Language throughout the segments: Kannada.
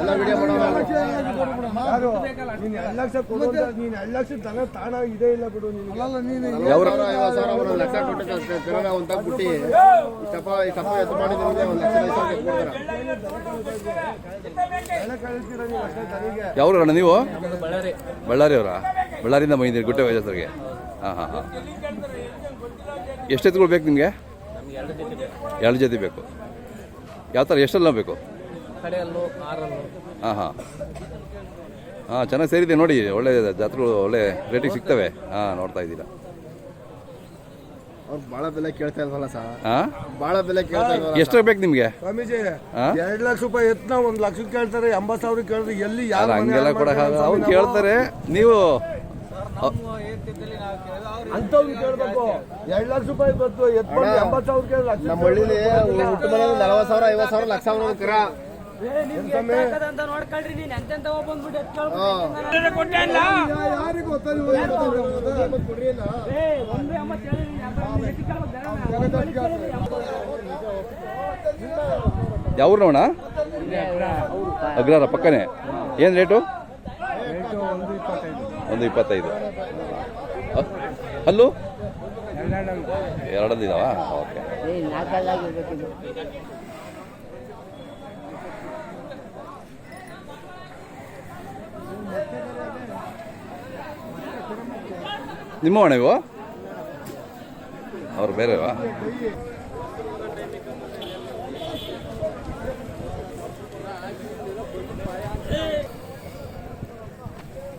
ಎಲ್ಲ ವಿಡಿಯೋ ಮಾಡೋಣ. ಯಾರು ನೀನ್ ಎರಡು ಲಕ್ಷ ನೀನ್ ಎರಡು ಲಕ್ಷ ತಾಣ ಇದೇ ಇಲ್ಲ ಬಿಡು ನಿನ್ಗೆ. ಅಲ್ಲ ನೀನು ಯಾವ ಐವತ್ತು ಸಾವಿರ ಒಂದು ಲಕ್ಷ ಕೊಟ್ಟು ಕರೋನ ಒಂದು ಬಿಟ್ಟು ಇಷ್ಟಪ್ಪ ಇಷ್ಟಪ್ಪ ಎತ್ತು ಮಾಡಿದ್ರೆ ಒಂದು ಲಕ್ಷ ಐದು ಸಾವಿರ ಕೊಡ್ತಾರೆ. ಎಲ್ಲ ಕಳಿಸ್ತೀರ ನೀವು? ಅಷ್ಟೇ ಅಣ್ಣ ನೀವು ಬಳ್ಳಾರಿ ಅವರ? ಬಳ್ಳಾರಿಯಿಂದ ಬಂದಿದ್ದೀರಿ ಗುಟ್ಟೆ ವೈದ್ಯರಿಗೆ ಹಾಂ ಹಾಂ ಹಾಂ. ಎಷ್ಟು ಎತ್ತುಗಳು ಬೇಕು ನಿಮಗೆ? ಎರಡು ಜೊತೆ ಬೇಕು. ಯಾವ ಥರ ಎಷ್ಟೆಲ್ಲ ಬೇಕು? ಕಡೆಯಲ್ಲೂ ಆರಲ್ಲೂ. ಹಾಂ ಹಾಂ ಹಾಂ ಚೆನ್ನಾಗಿ ಸೇರಿದೆ ನೋಡಿ ಒಳ್ಳೆ ಜಾತ್ರೆಗಳು ಒಳ್ಳೆ ರೇಟಿಗೆ ಸಿಗ್ತವೆ. ಹಾ ನೋಡ್ತಾ ಇದ್ದೀರಾ. ಅವ್ರು ಭಾಳ ಬೆಲೆ ಕೇಳ್ತಾ ಇಲ್ವಲ್ಲ ಸರ್ ಬಹಳ ಭಾಳ ಬೆಲೆ ಕೇಳ್ತಾ ಇಲ್ವಲ್ಲ ಎಷ್ಟು ಬೇಕು ನಿಮಗೆ? ಸ್ವಾಮೀಜಿ? ಎರಡು ಲಕ್ಷ ರೂಪಾಯಿ ಎತ್ನ ಒಂದ್ ಲಕ್ಷ ಕೇಳ್ತಾರೆ ಎಂಬತ್ತು ಸಾವಿರ ಕೇಳಿದ್ರೆ ಎಲ್ಲಿ ಯಾರು ಹಂಗೆಲ್ಲ ಕೊಡೋಕ್ಕಾಗಲ್ಲ ಅವ್ರು ಕೇಳ್ತಾರೆ ನೀವು ಅಂತವ್ರು ಕೇಳ್ಬೇಕು. ಎರಡು ಲಕ್ಷ ರೂಪಾಯಿ ಬಂತು ಎತ್ಕೊಂಡು ಎಂಬತ್ತು ಸಾವಿರ ಕೇಳಿ ಲಕ್ಷ ನಮ್ಮ ಹಳ್ಳಿ ಹುಟ್ಟು ಮನೆ ನಲವತ್ತು ಸಾವಿರ ಐವತ್ತು ಸಾವಿರ ಲಕ್ಷ ಸಾವಿರ ಕರ ಯಾವ ಅಣ್ಣ ಅಗ್ರಾರ ಪಕ್ಕನೇ. ಏನು ರೇಟು? ಒಂದು ಇಪ್ಪತ್ತೈದು. ಹಲ್ಲು? ಅಲ್ಲೂ ಎರಡದಿದಾವ ಓಕೆ. ನಿಮ್ಮ ಇವು ಅವ್ರು ಬೇರೆವಾ?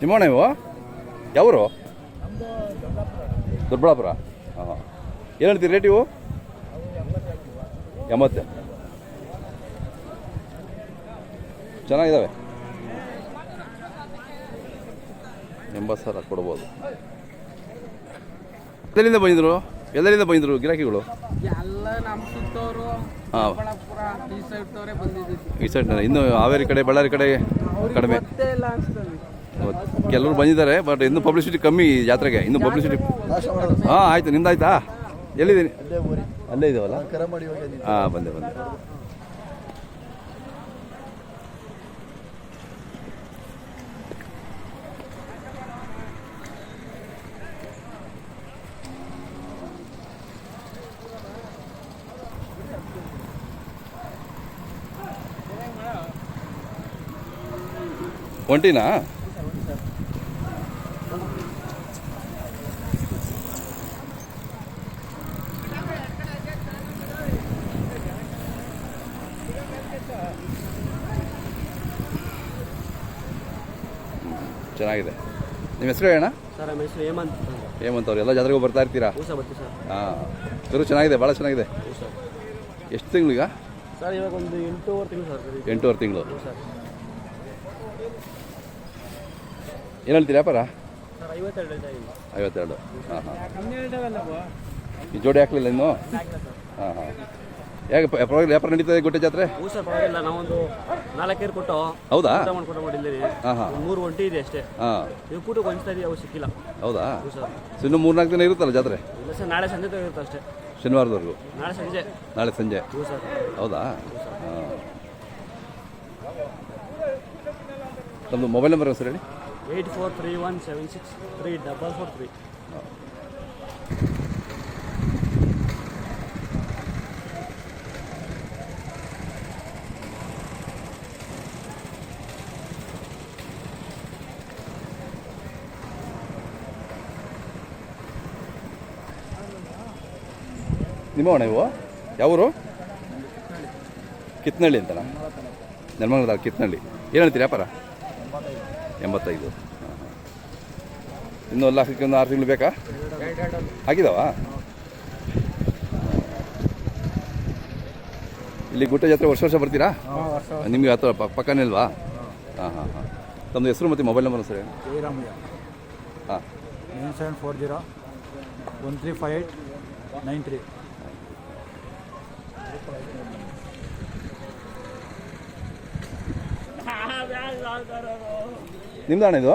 ನಿಮ್ಮಣ್ಣ ಇವು ಯಾವರು? ದೊಡ್ಡಬಳ್ಳಾಪುರ. ಹಾಂ ಏನು ಹೇಳ್ತೀರಿ ರೇಟ್ ಇವು? ಎಂಬತ್ತು ಚೆನ್ನಾಗಿದ್ದಾವೆ ಎಂಬತ್ತು ಸಾವಿರ ಕೊಡ್ಬೋದು. ಎಲ್ಲರಿಂದ ಬಂದಿದ್ರು? ಎಲ್ಲರಿಂದ ಬಂದಿದ್ರು ಗಿರಾಕಿಗಳು? ಎಲ್ಲ ನಮ್ಮ ಸುತ್ತವರು ಹಾಂ ಈ ಸೈಡ್ ತವರೇ ಬಂದಿದ್ದು ಈ ಸೈಡ್ ಇನ್ನು ಹಾವೇರಿ ಕಡೆ ಬಳ್ಳಾರಿ ಕಡೆ ಕಡಿಮೆ. ಗೊತ್ತೇ ಇಲ್ಲ ಅನ್ಸ್ತದೆ. ಕೆಲವರು ಬಂದಿದ್ದಾರೆ ಬಟ್ ಇನ್ನು ಪಬ್ಲಿಸಿಟಿ ಕಮ್ಮಿ ಈ ಜಾತ್ರೆಗೆ. ಇನ್ನು ಪಬ್ಲಿಸಿಟಿ ಹಾಂ ಆಯ್ತು. ನಿಂದಾಯ್ತಾ? ಎಲ್ಲಿದ್ದೀನಿ ಅಲ್ಲೇ ಇದಾವಲ್ಲ ಹಾ ಮಾಡಿ ಹೋಗಿ ಹಾಂ ಬಂದೆ ಬಂದೆ. ಒಂಟಿನಾ? ಚೆನ್ನಾಗಿದೆ. ನಿಮ್ಮ ಹೆಸರು ಹೇಳ ಸರ್ ನಮ್ಮ ಹೆಸರು ಹೇಮಂತ್ ಹೇಮಂತ್ ಅವ್ರು ಎಲ್ಲ ಜಾತ್ರೆಗೂ ಬರ್ತಾ ಇರ್ತೀರಾ? ಹೂ ಕರು ಚೆನ್ನಾಗಿದೆ ಭಾಳ ಚೆನ್ನಾಗಿದೆ. ಎಷ್ಟು ತಿಂಗಳಿಗ ಸರ್ ಇವಾಗ ಒಂದು ಎಂಟೂವರೆ ತಿಂಗಳು ಸರ್. ಎಂಟೂವರೆ ತಿಂಗಳು ಹೂ ಸರ್ ಏನು ಹೇಳ್ತೀರಿ ವ್ಯಾಪಾರ? ಐವತ್ತೆರಡು ಐವತ್ತೆರಡು. ಹಾಂ ಹಾಂ. ಈ ಜೋಡಿ ಹಾಕ್ಲಿಲ್ಲ ಇನ್ನು? ಹಾಂ ಹಾಂ. ಯಾಕೆ ಪರವಾಗಿಲ್ಲ ವ್ಯಾಪಾರ ನಡೀತದೆ ಗುಡ್ಡೆ ಜಾತ್ರೆ? ಸರ್ ಪರವಾಗಿಲ್ಲ. ನಾವೊಂದು ನಾಲ್ಕೈದು ಕೊಟ್ಟು ಹೌದಾ? ಮಾಡ್ಕೊಂಡು ಮಾಡಿದ್ದೀರಿ ಹಾಂ ಹಾಂ. ಮೂರು ಒಂಟಿ ಇದೆ ಅಷ್ಟೇ. ಹಾಂ. ಇವು ಕೂಟಕ್ಕೆ ಹೊಂಚ್ತಾ ಅವು ಸಿಕ್ಕಿಲ್ಲ. ಹೌದಾ? ಹೂ ಸರ್. ಸೊ ಇನ್ನು ಮೂರ್ನಾಲ್ಕು ದಿನ ಇರುತ್ತಲ್ಲ ಜಾತ್ರೆ? ಇಲ್ಲ ಸರ್ ನಾಳೆ ಸಂಜೆ ಇರುತ್ತೆ ಅಷ್ಟೇ. ಶನಿವಾರದವರೆಗೂ? ನಾಳೆ ಸಂಜೆ. ನಾಳೆ ಸಂಜೆ? ಸರ್. ಹೌದಾ? ಹಾಂ. ನಮ್ಮದು ಮೊಬೈಲ್ ನಂಬರ್ ಸರ್ ಹೇಳಿ? Eight four three one seven six three double four three. ನಿಮ್ಮ ಅಣ್ಣ ಇವು? ಯಾವೂರು? ಕಿತ್ನಳ್ಳಿ ಅಂತನಾ? ನೆಲಮಂಗಲದ ಕಿತ್ನಳ್ಳಿ. ಏನು ಹೇಳ್ತೀರಿ ವ್ಯಾಪಾರ? ಎಂಬತ್ತೈದು. ಇನ್ನು ಎಲ್ಲ ಲಕ್ಷಕ್ಕೆ ಒಂದು ಆರು ತಿಂಗಳು ಬೇಕಾ? ಹಾಕಿದವ ಇಲ್ಲಿ ಗುಟ್ಟ ಜಾತ್ರೆ ವರ್ಷ ವರ್ಷ ಬರ್ತೀರಾ? ನಿಮಗೆ ಹತ್ರ ಪಕ್ಕನೇ ಇಲ್ವಾ ಹಾಂ ಹಾಂ ಹಾಂ. ತಮ್ಮದು ಹೆಸರು ಮತ್ತು ಮೊಬೈಲ್ ನಂಬರ್ ಸರ್ ಹಾಂ. Nine seven four zero one three five eight nine three. ನಿಮ್ದು ಇದು?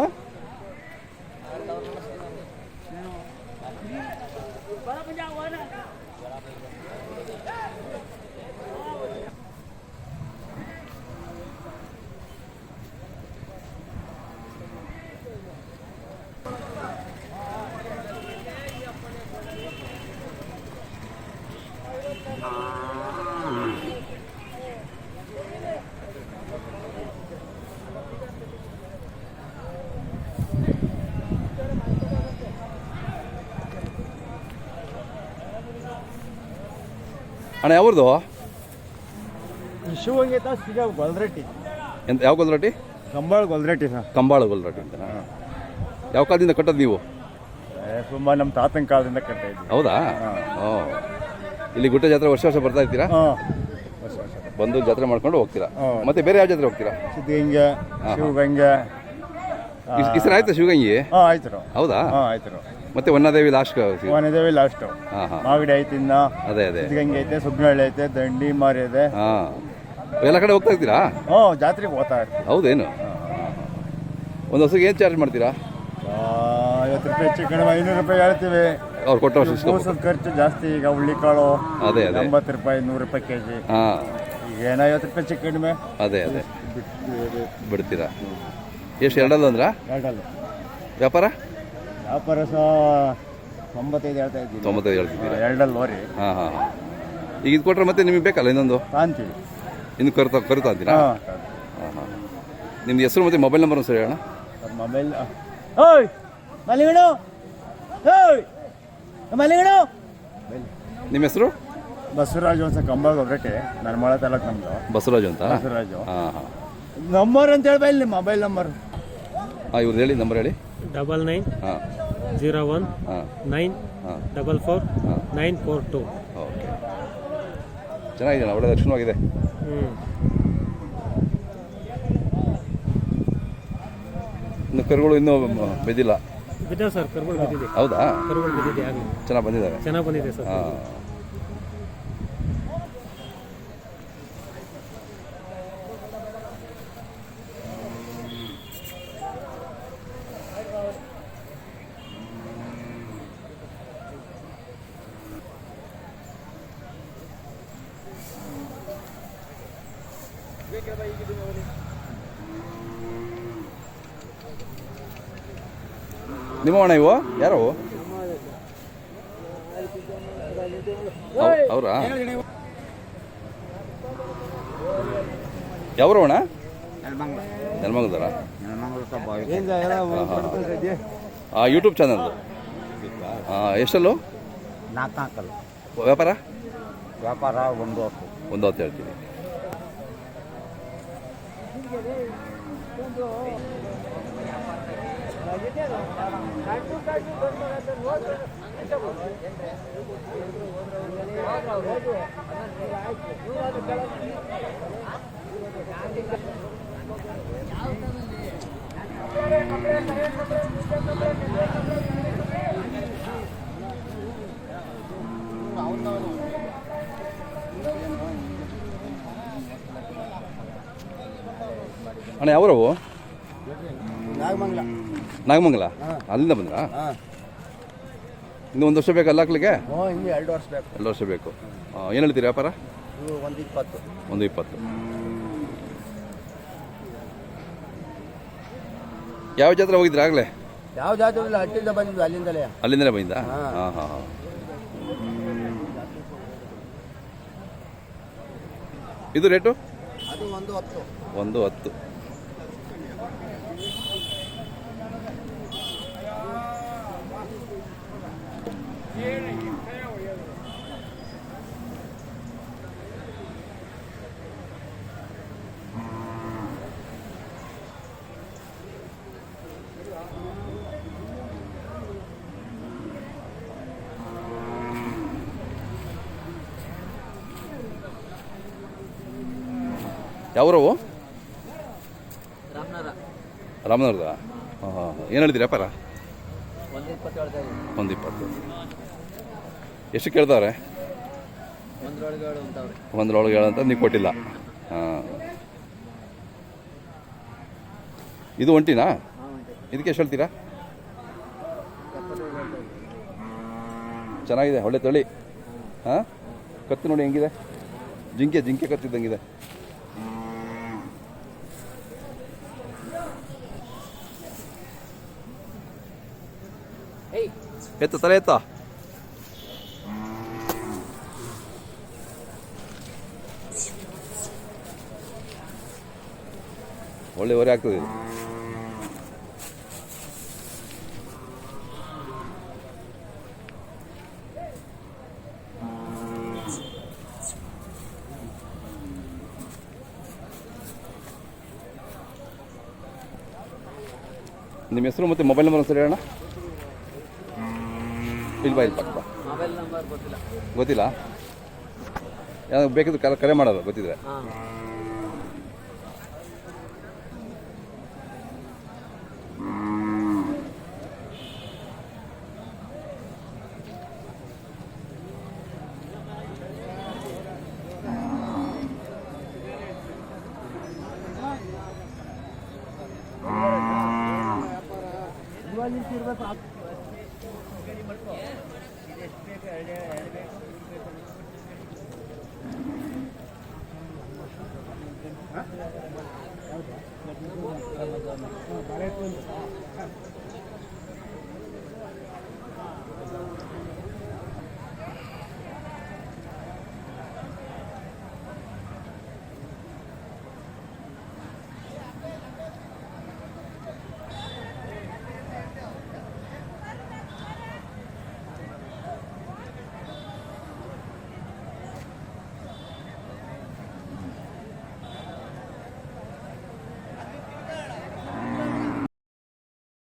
ಅಣ್ಣ ಯಾವ್ದು ಶಿವಂಗೀತ ಸಿಗ ಗೊಲ್ರಟ್ಟಿ? ಎಂತ ಯಾವ ಗೊಲ್ರಟ್ಟಿ? ಕಂಬಾಳ ಗೊಲ್ರಟ್ಟಿ ಸರ್. ಕಂಬಾಳ ಗೊಲ್ರಟ್ಟಿ ಅಂತ ಯಾವ ಕಾಲದಿಂದ ಕಟ್ಟೋದು ನೀವು? ತುಂಬ ನಮ್ಮ ತಾತನ ಕಾಲದಿಂದ ಕಟ್ತಾ ಹೌದಾ? ಹ್ಞೂ ಇಲ್ಲಿ ಗುಟ್ಟ ಜಾತ್ರೆ ವರ್ಷ ವರ್ಷ ಬರ್ತಾ ಇರ್ತೀರಾ? ಬಂದು ಜಾತ್ರೆ ಮಾಡ್ಕೊಂಡು ಹೋಗ್ತೀರಾ. ಮತ್ತೆ ಬೇರೆ ಯಾವ ಜಾತ್ರೆ ಹೋಗ್ತೀರಾ? ಸಿದ್ಧಗಂಗೆ ಶಿವಗಂಗೆ ಹೆಸರು ಆಯ್ತಾ ಶಿವಗಂಗಿ? ಹಾಂ ಆಯ್ತು ರೀ ಹೌದಾ? ಆಯ್ತು ಮತ್ತೆ ವನ್ನಾದೇವಿ ಲಾಸ್ಟ್ ವನದೇವಿ ಲಾಸ್ಟ್ ಹಾ ಹಾಂ. ಮಾಗಡಿ ಐತಿ ಇನ್ನ ಅದೇ ಅದೇ. ಸಿದ್ಧಗಂಗೆ ಐತೆ ಸುಬ್ನಹಳ್ಳಿ ಐತೆ ದಂಡಿ ಮಾರಿ ಇದೆ. ಹಾಂ. ಎಲ್ಲ ಕಡೆ ಹೋಗ್ತಾ ಇದ್ದೀರಾ ಹ್ಞೂ ಜಾತ್ರೆಗೆ ಹೋಗ್ತಾ ಇರ್ತೀವಿ. ಹೌದೇನು? ಒಂದು ಹೊಸಗೆ ಏನು ಚಾರ್ಜ್ ಮಾಡ್ತೀರಾ? ಐವತ್ತು ರೂಪಾಯಿ ಹೆಚ್ಚು ಕಡಿಮೆ ಐನೂರು ರೂಪಾಯಿ ಹೇಳ್ತೀವಿ. ಅವ್ರು ಕೊಟ್ಟು ಕೂಸದ ಖರ್ಚು ಜಾಸ್ತಿ ಈಗ ಹುಳ್ಳಿಕಾಳು ಅದೇ ಅದೇ. ಎಂಬತ್ತು ರೂಪಾಯಿ ನೂರು ರೂಪಾಯಿ ಕೆ ಜಿ ಹಾಂ. ಈಗ ಏನು ಐವತ್ತು ರೂಪಾಯಿ ಹೆಚ್ಚು ಕಡಿಮೆ? ಅದೇ ಅದೇ. ಬಿಡ್ತೀರಾ? ಎಷ್ಟು ಎರಡಲ್ಲ ಅಂದ್ರ? ಎರಡಲ್ಲ. ವ್ಯಾಪಾರ? ವ್ಯಾಪಾರ ಸಹ ತೊಂಬತ್ತೈದು ಹೇಳ್ತಾ ಇದ್ದೀವಿ. ತೊಂಬತ್ತೈದು ಹೇಳ್ತಿದ್ದೀರಾ? ಎರಡಲ್ಲಿ ಲೋರಿ ಹಾಂ ಹಾಂ ಹಾಂ. ಈಗ ಇದು ಕೊಟ್ಟರೆ ಮತ್ತೆ ನಿಮಗೆ ಬೇಕಲ್ಲ ಇನ್ನೊಂದು? ಕಾಂತೀವಿ ಇನ್ನು ಕರೆತ ಕರಿತಾ ಅಂತೀರಾ? ಹಾಂ ಹಾಂ ಹಾಂ. ನಿಮ್ದು ಹೆಸರು ಮತ್ತು ಮೊಬೈಲ್ ನಂಬರ್ ಸರಿ ಹೇಳೋಣ ಮೊಬೈಲ್ ಓಯ್! ಮಲಿಗಣ ಓಯ್! ಮಲಿಗಣ ನಿಮ್ಮ ಹೆಸರು? ಬಸವರಾಜು ಅಂತ ಕಂಬಾಳ ನನ್ನ ನರ್ಮಳ ತಾಲೂಕು ನಮ್ಮದು ಬಸವರಾಜು ಅಂತ? ಬಸವರಾಜು. ಹಾಂ ಹಾಂ. ನಂಬರ್ ಅಂತ ಹೇಳ್ಬಾ ಇಲ್ಲಿ ಮೊಬೈಲ್ ನಂಬರ್ ಹಾಂ ಇವ್ರು ಹೇಳಿ ನಂಬರ್ ಹೇಳಿ. ಡಬಲ್ ನೈನ್ ಹಾಂ. ಜೀರೋ ಒನ್ ಹಾಂ. ನೈನ್ ಹಾಂ. Double four nine four two okay. ಚೆನ್ನಾಗಿದೆ ಒಳ್ಳೆ ದರ್ಶನವಾಗಿದೆ ಹ್ಞೂ ಇನ್ನು ಕರುಗಳು ಇನ್ನೂ ಬಿದ್ದಿಲ್ಲ. ಬಿದ್ದ ಸರ್ ಕರುಗಳು ಬಿದ್ದಿದೆ. ಹೌದಾ? ಕರುಗಳು ಬಿದ್ದಿದೆ ಆಗಲಿ. ಚೆನ್ನಾಗಿ ಬಂದಿದ್ದಾರೆ ಚೆನ್ನಾಗಿ ಬಂದಿದೆ ಸರ್. ಹಾಂ. ನಿಮ್ಮ ಅಣ್ಣ ಇವು? ಯಾರು? ಅವ್- ಅವರಾ? ಯಾವ್ರು ಅಣ್ಣ? ನೆಲಮಂಗಲದರ ಆ ಯೂಟ್ಯೂಬ್ ಚಾನಲ್ ಎಷ್ಟಲ್ಲೂ? ವ್ಯಾಪಾರ? ವ್ಯಾಪಾರ ಒಂದು ಒಂದು ಹೊತ್ತು ಹೇಳ್ತೀನಿ. ಅಣ್ಣ ಯಾವ್ರವು ನಾಗಮಂಗಲ. ನಾಗಮಂಗಲ? ಅಲ್ಲಿಂದ ಬಂದ್ರಾ? ಇನ್ನು ಒಂದು ವರ್ಷ ಬೇಕು ಹಾಕ್ಲಿಕ್ಕೆ ಹ್ಞೂ ಹಿಂಗೆ ಎರಡು ವರ್ಷ ಬೇಕು. ಎರಡು ವರ್ಷ ಬೇಕು. ಏನು ಹೇಳ್ತೀರಿ ವ್ಯಾಪಾರ? ಇವು ಒಂದು ಇಪ್ಪತ್ತು. ಒಂದು ಇಪ್ಪತ್ತು. ಯಾವ ಜಾತ್ರೆ ಹೋಗಿದ್ರಿ ಆಗಲೇ? ಯಾವ ಜಾತ್ರೆ ಇಲ್ಲ ಹಟ್ಟಿಂದ ಬಂದಿದ್ದು ಅಲ್ಲಿಂದಲೇ. ಅಲ್ಲಿಂದಲೇ ಬಂದ ಹಾ. ಹಾಂ ಹಾಂ ಹಾಂ. ಇದು ರೇಟು? ಅದು ಒಂದು ಹತ್ತು. ಒಂದು ಹತ್ತು. ಯಾವ್ರವು ರಾಮನಗರದ? ಹಾಂ ಹಾಂ ಏನು ಹೇಳಿದಿರಿ ವ್ಯಾಪಾರ? ಒಂದು ಇಪ್ಪತ್ತು ಎಷ್ಟು ಕೇಳ್ತಾವ್ರೆ? ಒಂದರೊಳಗೆ ಹೇಳಂತ ನೀವು ಕೊಟ್ಟಿಲ್ಲ. ಹಾಂ. ಇದು ಒಂಟಿನಾ? ಇದಕ್ಕೆ ಎಷ್ಟು ಹೇಳ್ತೀರಾ? ಚೆನ್ನಾಗಿದೆ ಒಳ್ಳೆ ತಳಿ. ಹಾಂ? ಕತ್ತು ನೋಡಿ ಹೆಂಗಿದೆ? ಜಿಂಕೆ ಜಿಂಕೆ ಕತ್ತಿದ್ದಂಗಿದೆ. ಎತ್ತ ತಲೆ ಎತ್ತ ಒಳ್ಳೆ ಹೊರೆ ಆಗ್ತದೆ ಇದು ನಿಮ್ಮ ಹೆಸರು ಮತ್ತು ಮೊಬೈಲ್ ನಂಬರ್ ಸರಿ ಹೇಳೋಣ ಇಲ್ವಾ ಇಲ್ಲಿ ಪಕ್ಕ? ಗೊತ್ತಿಲ್ಲ. ಯಾವ ಬೇಕಿದ್ರೆ ಕರೆ ಕರೆ ಮಾಡೋದು ಗೊತ್ತಿದ್ರೆ. ಇರಬೇಕು ಹೌದಾ